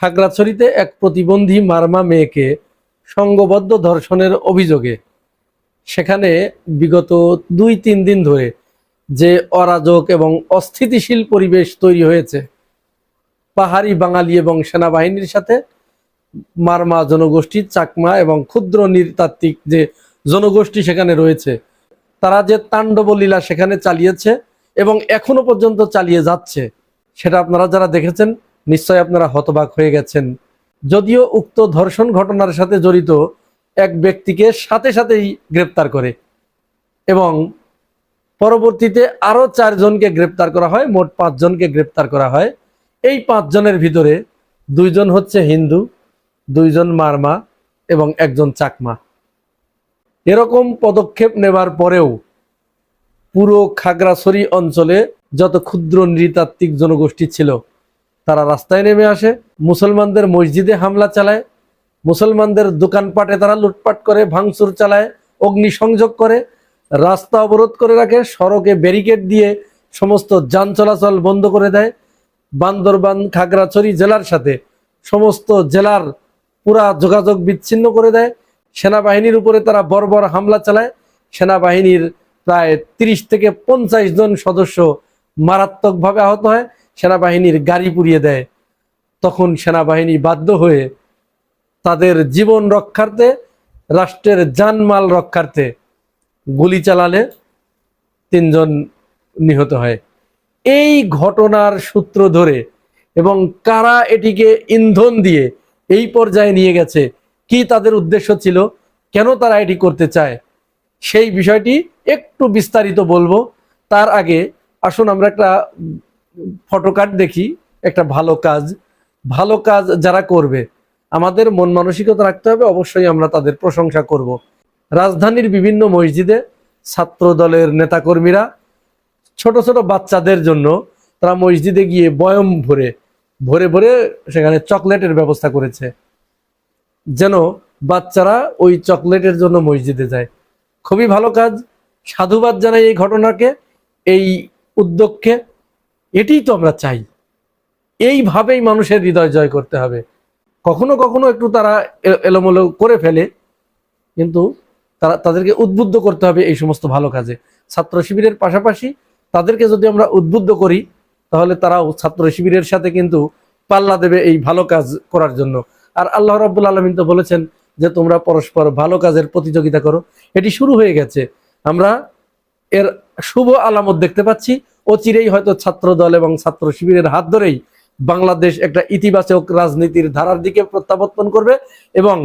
খাগড়াছড়িতে এক প্রতিবন্ধী মারমা মেয়েকে সংঘবদ্ধ ধর্ষণের অভিযোগে। সেখানে বিগত দুই তিন দিন ধরে যে অরাজক এবং অস্থিতিশীল পরিবেশ তৈরি হয়েছে, পাহাড়ি বাঙালি এবং সেনাবাহিনীর সাথে, মারমা জনগোষ্ঠী চাকমা এবং ক্ষুদ্র নৃতাত্ত্বিক যে জনগোষ্ঠী সেখানে রয়েছে, তারা যে তাণ্ডব লীলা সেখানে চালিয়েছে এবং এখনও পর্যন্ত চালিয়ে যাচ্ছে, সেটা আপনারা যারা দেখেছেন নিশ্চয় আপনারা হতবাক হয়ে গেছেন। যদিও উক্ত ধর্ষণ ঘটনার সাথে জড়িত এক ব্যক্তিকে সাথে সাথেই গ্রেপ্তার করে এবং পরবর্তীতে আরও চারজনকে গ্রেপ্তার করা হয়, মোট পাঁচজনকে গ্রেপ্তার করা হয়। এই পাঁচজনের ভিতরে দুইজন হচ্ছে হিন্দু, দুইজন মারমা এবং একজন চাকমা। এরকম পদক্ষেপ নেবার পরেও পুরো খাগড়াছড়ি অঞ্চলে যত ক্ষুদ্র নৃতাত্ত্বিক জনগোষ্ঠী ছিল তারা রাস্তায় নেমে আসে, মুসলমানদের মসজিদে হামলা চালায়, মুসলমানদের দোকানপাটে তারা লুটপাট করে, ভাঙচুর চালায়, অগ্নিসংযোগ করে, রাস্তা অবরোধ করে রাখে, সড়কে ব্যারিকেড দিয়ে সমস্ত যান চলাচল বন্ধ করে দেয়। বান্দরবান, খাগড়াছড়ি জেলার সাথে সমস্ত জেলার পুরা যোগাযোগ বিচ্ছিন্ন করে দেয়। সেনাবাহিনীর উপরে তারা বর্বর হামলা চালায়। সেনাবাহিনীর প্রায় তিরিশ থেকে পঞ্চাশ জন সদস্য মারাত্মকভাবে আহত হয়। সেনাবাহিনীর গাড়ি পুড়িয়ে দেয়। তখন সেনাবাহিনী বাধ্য হয়ে তাদের জীবন রক্ষার্থে, রাষ্ট্রের জানমাল রক্ষার্থে গুলি চালালে তিনজন নিহত হয়। এই ঘটনার সূত্র ধরে এবং কারা এটিকে ইন্ধন দিয়ে এই পর্যায়ে নিয়ে গেছে, কি তাদের উদ্দেশ্য ছিল, কেন তারা এটি করতে চায়, সেই বিষয়টি একটু বিস্তারিত বলব। তার আগে আসুন আমরা একটা ফটোকার্ড দেখি, একটা ভালো কাজ। ভালো কাজ যারা করবে, আমাদের মন মানসিকতা রাখতে হবে, অবশ্যই আমরা তাদের প্রশংসা করব। রাজধানীর বিভিন্ন মসজিদে ছাত্র দলের নেতাকর্মীরা, ছোট ছোট বাচ্চাদের জন্য তারা মসজিদে গিয়ে বয়ম ভরে ভরে ভরে সেখানে চকলেটের ব্যবস্থা করেছে। যেন বাচ্চারা ওই চকলেটের জন্য মসজিদে যায়। খুবই ভালো কাজ। সাধুবাদ জানাই এই ঘটনাকে, এই উদ্যোগকে। এটাই তো আমরা চাই। এইভাবেই মানুষের হৃদয় জয় করতে হবে। কখনো কখনো একটু তারা এলোমেলো করে ফেলে, কিন্তু তারা তাদেরকে উদ্বুদ্ধ করতে হবে এই সমস্ত ভালো কাজে। ছাত্র শিবিরের পাশাপাশি তাদেরকে যদি আমরা উদ্বুদ্ধ করি, তাহলে তারাও ছাত্র শিবিরের সাথে কিন্তু পাল্লা দেবে এই ভালো কাজ করার জন্য। আর আল্লাহ রাব্বুল আলমিন তো বলেছেন যে, তোমরা পরস্পর ভালো কাজের প্রতিযোগিতা করো। এটি শুরু হয়ে গেছে। আমরা এর শুভ আলামত দেখতে পাচ্ছি। অচিরেই হয়তো ছাত্র দল এবং ছাত্র শিবিরের হাত ধরেই বাংলাদেশ একটা ইতিবাচক রাজনীতির ধারার দিকে প্রত্যাবর্তন করবে এবং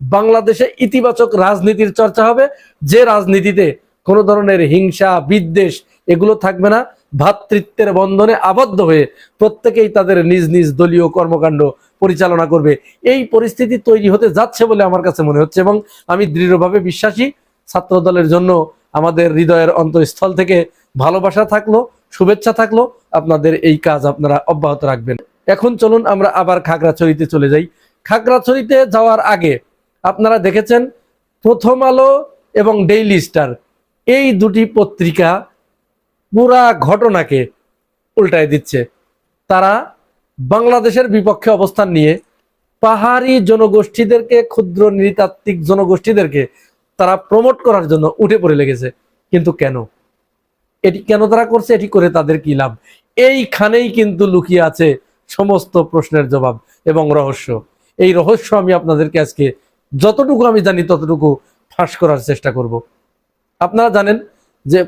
বাংলাদেশে ইতিবাচক রাজনীতির চর্চা হবে। যে রাজনীতিতে কোনো ধরনের হিংসা, বিদ্বেষ এগুলো থাকবে না। ভ্রাতৃত্বের বন্ধনে আবদ্ধ হয়ে প্রত্যেকেই তাদের নিজ নিজ দলীয় কর্মকাণ্ড পরিচালনা করবে। এই পরিস্থিতি তৈরি হতে যাচ্ছে বলে আমার কাছে মনে হচ্ছে এবং আমি দৃঢ়ভাবে বিশ্বাসী। ছাত্র দলের জন্য আমাদের হৃদয়ের অন্তঃস্থল থেকে ভালোবাসা থাকল। শুভেচ্ছা থাকল। আপনাদের এই কাজ আপনারা অব্যাহত রাখবেন। এখন চলুন আমরা আবার খাগড়াছড়িতে চলে যাই। খাগড়াছড়িতে যাওয়ার আগে আপনারা দেখেছেন প্রথম আলো এবং ডেইলি স্টার এই দুটি পত্রিকা পুরা ঘটনাকে উল্টায় দিচ্ছে। তারা বাংলাদেশের বিপক্ষে অবস্থান নিয়ে পাহাড়ি জনগোষ্ঠীদেরকে, ক্ষুদ্র নৃতাত্ত্বিক জনগোষ্ঠীদেরকে তারা প্রমোট করার জন্য উঠে পড়ে লেগেছে। কিন্তু কেন? এটি কেন তারা করছে, এটি করে তাদের কি লাভ? এইখানেই কিন্তু লুকিয়ে আছে সমস্ত প্রশ্নের জবাব এবং রহস্য। এই রহস্য আমি আপনাদেরকে আজকে যতটুকু আমি জানি ততটুকু ফাঁস করার চেষ্টা করব। আপনারা জানেন যে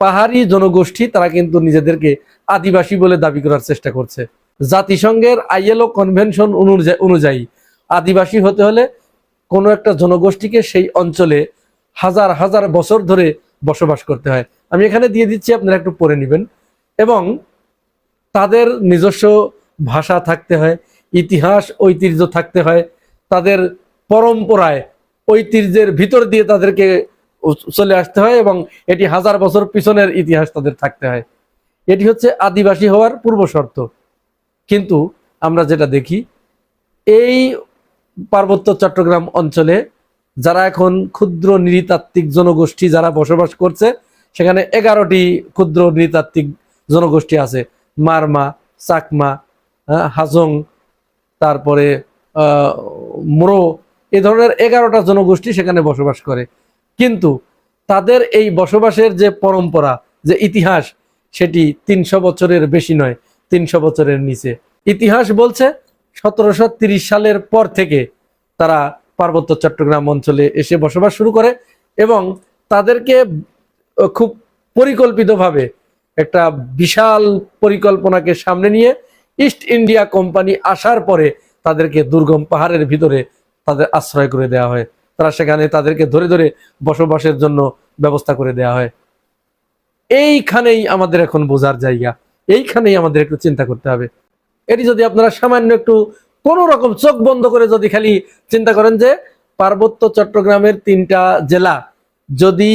পাহাড়ি জনগোষ্ঠী তারা কিন্তু নিজেদেরকে আদিবাসী বলে দাবি করার চেষ্টা করছে। জাতিসংঘের আইএলও কনভেনশন অনুযায়ী আদিবাসী হতে হলে কোনো একটা জনগোষ্ঠীকে সেই অঞ্চলে হাজার হাজার বছর ধরে বসবাস করতে হয়। আমি এখানে দিয়ে দিচ্ছি, আপনারা একটু পড়ে নেবেন। এবং তাদের নিজস্ব ভাষা থাকতে হয়, ইতিহাস, ঐতিহ্য থাকতে হয়, তাদের পরম্পরায়, ঐতিহ্যের ভিতর দিয়ে তাদেরকে চলে আসতে হয় এবং এটি হাজার বছর পিছনের ইতিহাস তাদের থাকতে হয়। এটি হচ্ছে আদিবাসী হওয়ার পূর্ব শর্ত। কিন্তু আমরা যেটা দেখি, এই পার্বত্য চট্টগ্রাম অঞ্চলে যারা এখন ক্ষুদ্র নৃতাত্ত্বিক জনগোষ্ঠী যারা বসবাস করছে, সেখানে এগারোটি ক্ষুদ্র নৃতাত্ত্বিক জনগোষ্ঠী আছে। মারমা, চাকমা হাজং, তারপরে মোরো, এ ধরনের এগারোটা জনগোষ্ঠী সেখানে বসবাস করে। কিন্তু তাদের এই বসবাসের যে পরম্পরা, যে ইতিহাস, সেটি তিনশো বছরের বেশি নয়, তিনশো বছরের নিচে। ইতিহাস বলছে, সতেরোশো তিরিশ সালের পর থেকে তারা পার্বত্য চট্টগ্রাম অঞ্চলে এসে বসবাস শুরু করে এবং তাদেরকে খুব পরিকল্পিতভাবে একটা বিশাল পরিকল্পনাকে সামনে নিয়ে ইস্ট ইন্ডিয়া কোম্পানি আসার পরে তাদেরকে দুর্গম পাহাড়ের ভিতরে তাদের আশ্রয় করে দেওয়া হয়। তারা সেখানে তাদেরকে ধরে ধরে বসবাসের জন্য ব্যবস্থা করে দেওয়া হয়। এইখানেই আমাদের এখন বোঝার জায়গা। এইখানেই আমাদের একটু চিন্তা করতে হবে। এটি যদি আপনারা সামান্য একটু কোন রকম চোখ বন্ধ করে যদি খালি চিন্তা করেন যে পার্বত্য চট্টগ্রামের তিনটা জেলা যদি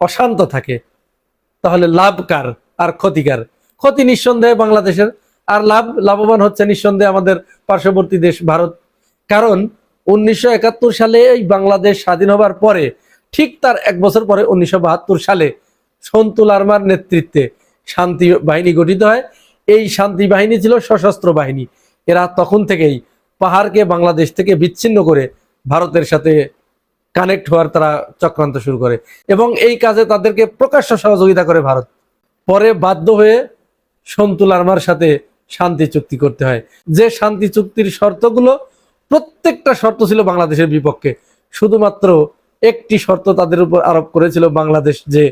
অশান্ত থাকে, তাহলে লাভ কার আর ক্ষতিকার ক্ষতি নিঃসন্দেহে বাংলাদেশের, আর লাভ লাভবান হচ্ছে নিঃসন্দেহে আমাদের পার্শ্ববর্তী দেশ ভারত। কারণ উনিশশো একাত্তর সালে এই বাংলাদেশ স্বাধীন হবার পরে, ঠিক তার এক বছর পরে উনিশশো বাহাত্তর সালে সন্তু লার্মার নেতৃত্বে শান্তি বাহিনী গঠিত হয়। এই শান্তি বাহিনী ছিল সশস্ত্র বাহিনী। এরা তখন থেকেই পাহাড়কে বাংলাদেশ থেকে বিচ্ছিন্ন করে ভারতের সাথে কানেক্ট হওয়ার তারা চক্রান্ত শুরু করে। এবং এই কাজে তাদেরকে প্রকাশ্য সহযোগিতা করে ভারত। পরে বাধ্য হয়ে সন্তু লার্মার সাথে শান্তি চুক্তি করতে হয়। যে শান্তি চুক্তির শর্তগুলো প্রত্যেকটা শর্ত ছিল বাংলাদেশের বিপক্ষে। শুধুমাত্র একটি শর্ত তাদের উপর আরোপ করেছিল বাংলাদেশ যে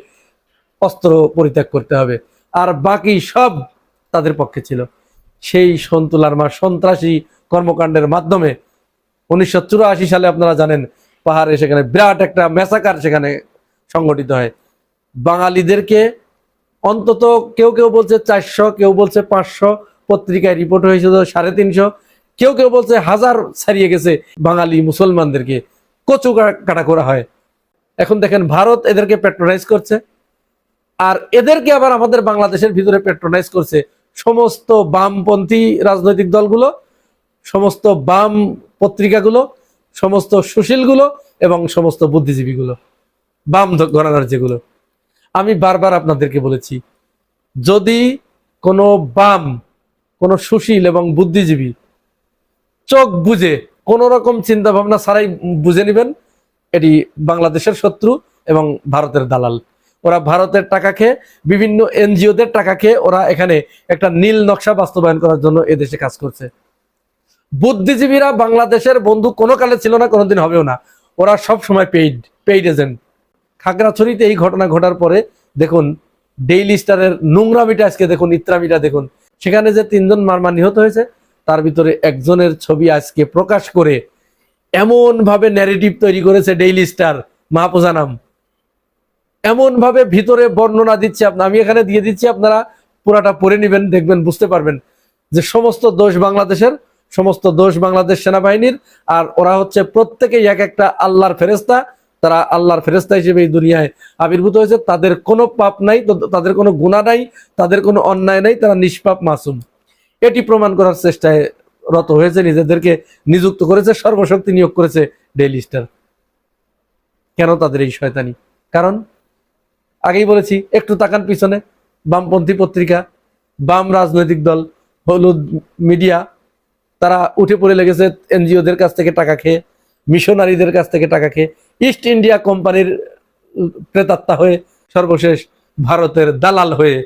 অস্ত্র পরিত্যাগ করতে হবে। আর বাকি সব তাদের পক্ষে ছিল। সেই সন্তু লার্মার সন্ত্রাসী কর্মকাণ্ডের মাধ্যমে উনিশশো চুরাশি সালে আপনারা জানেন, পাহাড়ে সেখানে বিরাট একটা মেসাকার সেখানে সংগঠিত হয়। বাঙালিদেরকে অন্তত কেউ কেউ বলছে চারশো, কেউ বলছে পাঁচশো পত্রিকায় রিপোর্ট হয়েছিল সাড়ে তিনশো, কেউ কেউ বলছে হাজার ছাড়িয়ে গেছে বাঙালি মুসলমানদেরকে। কচু কাটা করা হয়। এখন দেখেন ভারত এদেরকে পেট্রোনাইজ করছে, আর এদেরকে আবার আমাদের বাংলাদেশের ভিতরে পেট্রোনাইজ করছে। সমস্ত বামপন্থী রাজনৈতিক দলগুলো, সমস্ত বাম পত্রিকাগুলো, সমস্ত সুশীলগুলো এবং সমস্ত বুদ্ধিজীবীগুলো, বাম ঘরানার যেগুলো আমি বারবার আপনাদেরকে বলেছি, যদি কোনো বাম, কোনো সুশীল এবং বুদ্ধিজীবী চোখ বুঝে কোন রকম চিন্তা ভাবনা ছাড়াই বুঝে নেবেন, এটি বাংলাদেশের শত্রু এবং ভারতের দালাল। ওরা ভারতের টাকা খেয়ে, বিভিন্ন এনজিওদের টাকা খেয়ে ওরা এখানে একটা নীল নকশা বাস্তবায়ন করার জন্য এদেশে কাজ করছে। বুদ্ধিজীবীরা বাংলাদেশের বন্ধু কোনো কালে ছিল না, কোনোদিন হবেও না। ওরা সব সময় পেইড পেইড এজেন্ট খাগড়াছড়িতে এই ঘটনা ঘটার পরে দেখুন ডেইলি স্টারের নোংরামিটা আজকে দেখুন ইত্রামিটা দেখুন। সেখানে যে তিনজন মারমা নিহত হয়েছে, তার ভিতরে একজনের ছবি আজকে প্রকাশ করে এমন ভাবে ন্যারেটিভ তৈরি করেছে ডেইলি স্টার মাহপুজানাম এমন ভাবে ভিতরে বর্ণনা দিচ্ছে আপনার আমি এখানে দিয়ে দিচ্ছি, আপনারা পুরাটা পড়ে নেবেন, দেখবেন, বুঝতে পারবেন যে সমস্ত দোষ বাংলাদেশের, সমস্ত দোষ বাংলাদেশ সেনাবাহিনীর, আর ওরা হচ্ছে প্রত্যেকেই এক একটা আল্লাহর ফেরেস্তা তারা আল্লাহর ফেরেস্তা হিসেবে এই দুনিয়ায় আবির্ভূত হয়েছে। তাদের কোনো পাপ নাই তাদের কোনো গুণা নাই, তাদের কোনো অন্যায় নাই, তারা নিষ্পাপ, মাসুম। এটি প্রমাণ করার চেষ্টায় রত হয়েছে, নিজেদেরকে নিযুক্ত করেছে, সর্বশক্তি নিয়োগ করেছে ডেইলি স্টার। কেন তাদের এই শয়তানি? কারণ আগেই বলেছি, একটু তাকান পিছনে। বামপন্থী পত্রিকা, বাম রাজনৈতিক দল, হলুদ মিডিয়া, তারা উঠে পড়ে লেগেছে এনজিওদের কাছ থেকে টাকা খেয়ে, মিশনারিদের কাছ থেকে টাকা খেয়ে। ইস্ট ইন্ডিয়া কোম্পানির প্রেতাত্মা হয়ে সর্বশেষ ভারতের দালাল হয়ে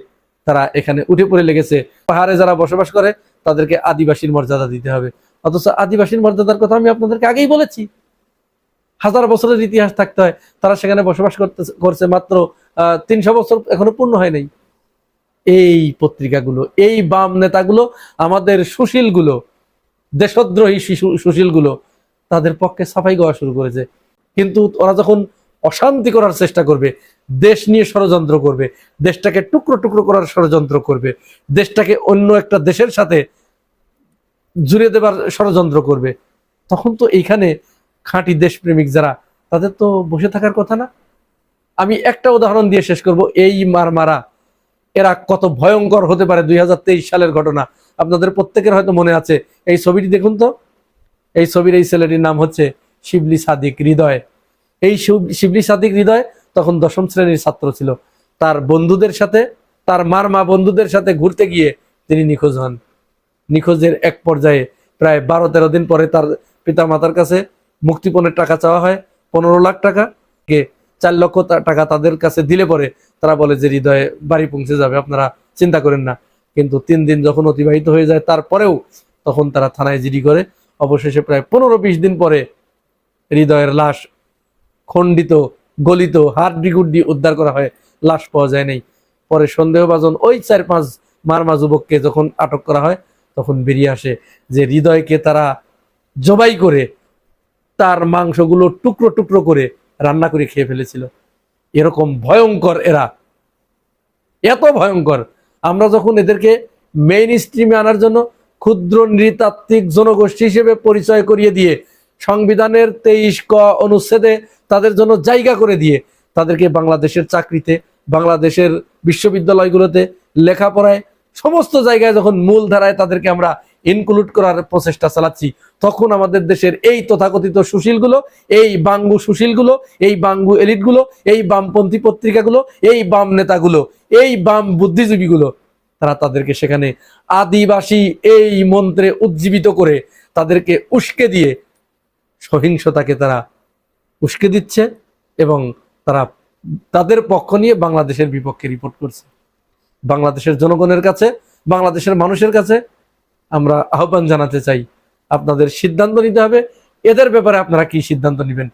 তারা এখানে উঠে পড়ে লেগেছে। পাহাড়ে যারা বসবাস করে, তাদেরকে আদিবাসীর মর্যাদা দিতে হবে। অথচ আদিবাসীর মর্যাদার কথা আমি আপনাদেরকে আগেই বলেছি। হাজার বছরের ইতিহাস থাকতে হয়, তারা সেখানে বসবাস করতে করছে মাত্র তিনশো বছর এখনও পূর্ণ হয় নাই। এই পত্রিকাগুলো, এই বাম নেতাগুলো, আমাদের সুশীলগুলো, দেশদ্রোহী সুশীলগুলো, তাদের পক্ষে সাফাই গাওয়া শুরু করেছে। কিন্তু ওরা যখন অশান্তি করার চেষ্টা করবে, দেশ নিয়ে ষড়যন্ত্র করবে, দেশটাকে টুকরো টুকরো করার ষড়যন্ত্র করবে, দেশটাকে অন্য একটা দেশের সাথে জুড়ে দেবার ষড়যন্ত্র করবে, তখন তো এইখানে খাঁটি দেশপ্রেমিক যারা, তাদের তো বসে থাকার কথা না। আমি একটা উদাহরণ দিয়ে শেষ করব। এই মার মারা এরা কত ভয়ঙ্কর হতে পারে দুই হাজার তেইশ সালের ঘটনা। আপনাদের প্রত্যেকের হয়তো মনে আছে, এই ছবিটি দেখুন তো। এই ছবির এই ছেলেটির নাম হচ্ছে শিবলি সাদিক হৃদয়। এই শিব- শিবলি সাদিক হৃদয় তখন দশম শ্রেণির ছাত্র ছিল। তার বন্ধুদের সাথে, তার মার মা বন্ধুদের সাথে ঘুরতে গিয়ে তিনি নিখোঁজ হন। নিখোঁজের এক পর্যায়ে প্রায় বারো তেরো দিন পরে তার পিতা মাতার কাছে মুক্তিপণের টাকা চাওয়া হয়, পনেরো লাখ টাকা। কে চার লক্ষ টাকা তাদের কাছে দিলে পরে তারা বলে যে হৃদয়ে বাড়ি পৌঁছে যাবে, আপনারা চিন্তা করেন না। কিন্তু তিন দিন যখন অতিবাহিত হয়ে যায়, তারপরেও তখন তারা থানায় জিডি করে। অবশেষে প্রায় পনেরো বিশ দিন পরে হৃদয়ের লাশ খণ্ডিত, গলিত হাড্ডি গুড্ডি উদ্ধার করা হয়। লাশ পাওয়া যায় নাই। পরে সন্দেহভাজন ওই চার পাঁচ মারমা যুবককে যখন আটক করা হয়, তখন বেরিয়ে আসে যে হৃদয়কে তারা জবাই করে তার মাংসগুলো টুকরো টুকরো করে রান্না করে খেয়ে ফেলেছিল। এরকম ভয়ঙ্কর এরা। এত ভয়ঙ্কর। আমরা যখন এদেরকে মেইন স্ট্রিমে আনার জন্য ক্ষুদ্র নৃতাত্ত্বিক জনগোষ্ঠী হিসেবে পরিচয় করিয়ে দিয়ে, সংবিধানের তেইশ ক অনুচ্ছেদে তাদের জন্য জায়গা করে দিয়ে, তাদেরকে বাংলাদেশের চাকরিতে, বাংলাদেশের বিশ্ববিদ্যালয়গুলোতে লেখাপড়ায় সমস্ত জায়গায় যখন মূল ধারায় তাদেরকে আমরা ইনক্লুড করার প্রচেষ্টা চালাচ্ছি। তখন আমাদের দেশের এই তথাকথিত সুশীলগুলো, এই বাঙ্গু সুশীলগুলো, এই বাঙ্গু এলিটগুলো, এই বামপন্থী পত্রিকাগুলো, এই বাম নেতাগুলো, এই বাম বুদ্ধিজীবীগুলো, তারা তাদেরকে সেখানে আদিবাসী এই মন্ত্রে উজ্জীবিত করে তাদেরকে উস্কে দিয়ে সহিংসতাকে তারা উস্কে দিচ্ছে এবং তারা তাদের পক্ষ নিয়ে বাংলাদেশের বিপক্ষে রিপোর্ট করছে। বাংলাদেশের জনগণের কাছে, বাংলাদেশের মানুষের কাছে আমরা আহ্বান জানাতে চাই। আপনাদের সিদ্ধান্ত নিতে হবে। এদের ব্যাপারে আপনারা কি সিদ্ধান্ত নেবেন?